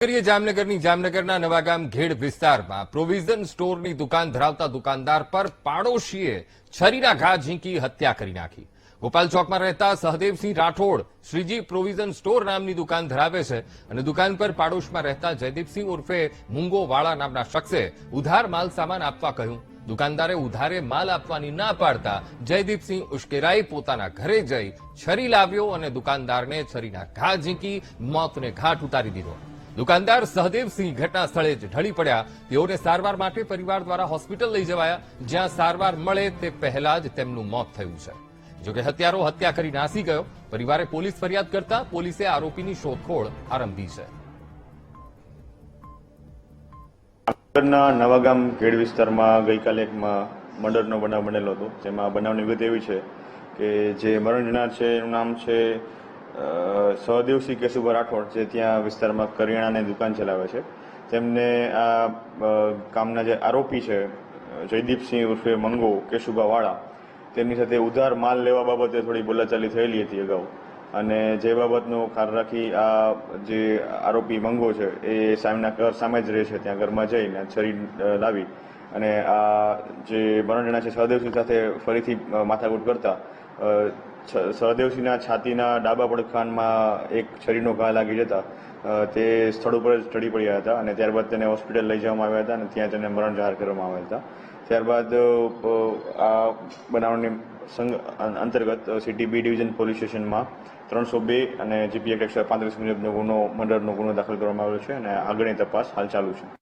કરીએ જામનગરની જામનગરના નવાગામ ઘેડ વિસ્તારમાં. પ્રોવિઝન સ્ટોરની દુકાન ધરાવતા દુકાનદાર પર પાડોશીએ છરીના ઘા ઝીંકી હત્યા કરી નાખી. ગોપાલ ચોકમાં રહેતા સહદેવસિંહ રાઠોડ શ્રીજી પ્રોવિઝન સ્ટોર નામની દુકાન ધરાવે છે અને દુકાન પર પાડોશમાં રહેતા જયદીપસિંહ ઉર્ફે મુંગોવાળા નામના શખ્સે ઉધાર માલ સામાન આપવા કહ્યું. દુકાનદારે ઉધારે માલ આપવાની ના પાડતા જયદીપસિંહ ઉશ્કેરાઈ પોતાના ઘરે જઈ છરી લાવ્યો અને દુકાનદારને છરીના ઘા ઝીંકી, મોતને ઘાટ ઉતારી દીધો. દુકાનદાર સહદેવસિંહ ઘટના સ્થળે જ ઢળી પડ્યા. તેઓને સારવાર માટે પરિવાર દ્વારા હોસ્પિટલ લઈ જવાયા. જ્યાં સારવાર મળે તે પહેલા જ તેમનું મોત થયું છે. જોકે હત્યારો હત્યા કરી નાસી ગયો. પરિવારે પોલીસ ફરિયાદ કરતા પોલીસે આરોપીની શોધખોળ આરંભી છે. નવાગામ ખેડ વિસ્તારમાં ગઈકાલે એક મર્ડરનો બનાવ બનેલો હતો. જેમાં બનાવની વિગત એવી છે કે જે મરણ છે, એનું નામ છે સહદેવસિંહ કેશુભા રાઠોડ જે ત્યાં વિસ્તારમાં કરિયાણાની દુકાન ચલાવે છે. તેમને આ કામના જે આરોપી છે, જયદીપસિંહ ઉર્ફે મંગો કેશુભાવાળા, તેમની સાથે ઉધાર માલ લેવા બાબતે થોડી બોલાચાલી થયેલી હતી અગાઉ. અને જે બાબતનો ખાર રાખી આ જે આરોપી મંગો છે, એ સામેના ઘર સામે જ રહે છે, ત્યાં ઘરમાં જઈને છરી લાવી અને આ જે મરણજના છે, સહદેવસિંહ સાથે ફરીથી માથાકૂટ કરતા સહદેવસિંહના છાતીના ડાબા પડખાનમાં એક છરીનો ઘા લાગી જતા તે સ્થળ ઉપર જ ચડી પડ્યા હતા અને ત્યારબાદ તેને હોસ્પિટલ લઈ જવામાં આવ્યા હતા અને ત્યાં તેને મરણ જાહેર કરવામાં આવ્યા હતા. ત્યારબાદ આ બનાવની અંતર્ગત સિટી બી ડિવિઝન પોલીસ સ્ટેશનમાં ત્રણસો બે અને જીપી એક્ટ એકસો પાંત્રીસ મુજબનો ગુનો, મર્ડરનો ગુનો દાખલ કરવામાં આવ્યો છે અને આગળની તપાસ હાલ ચાલુ છે.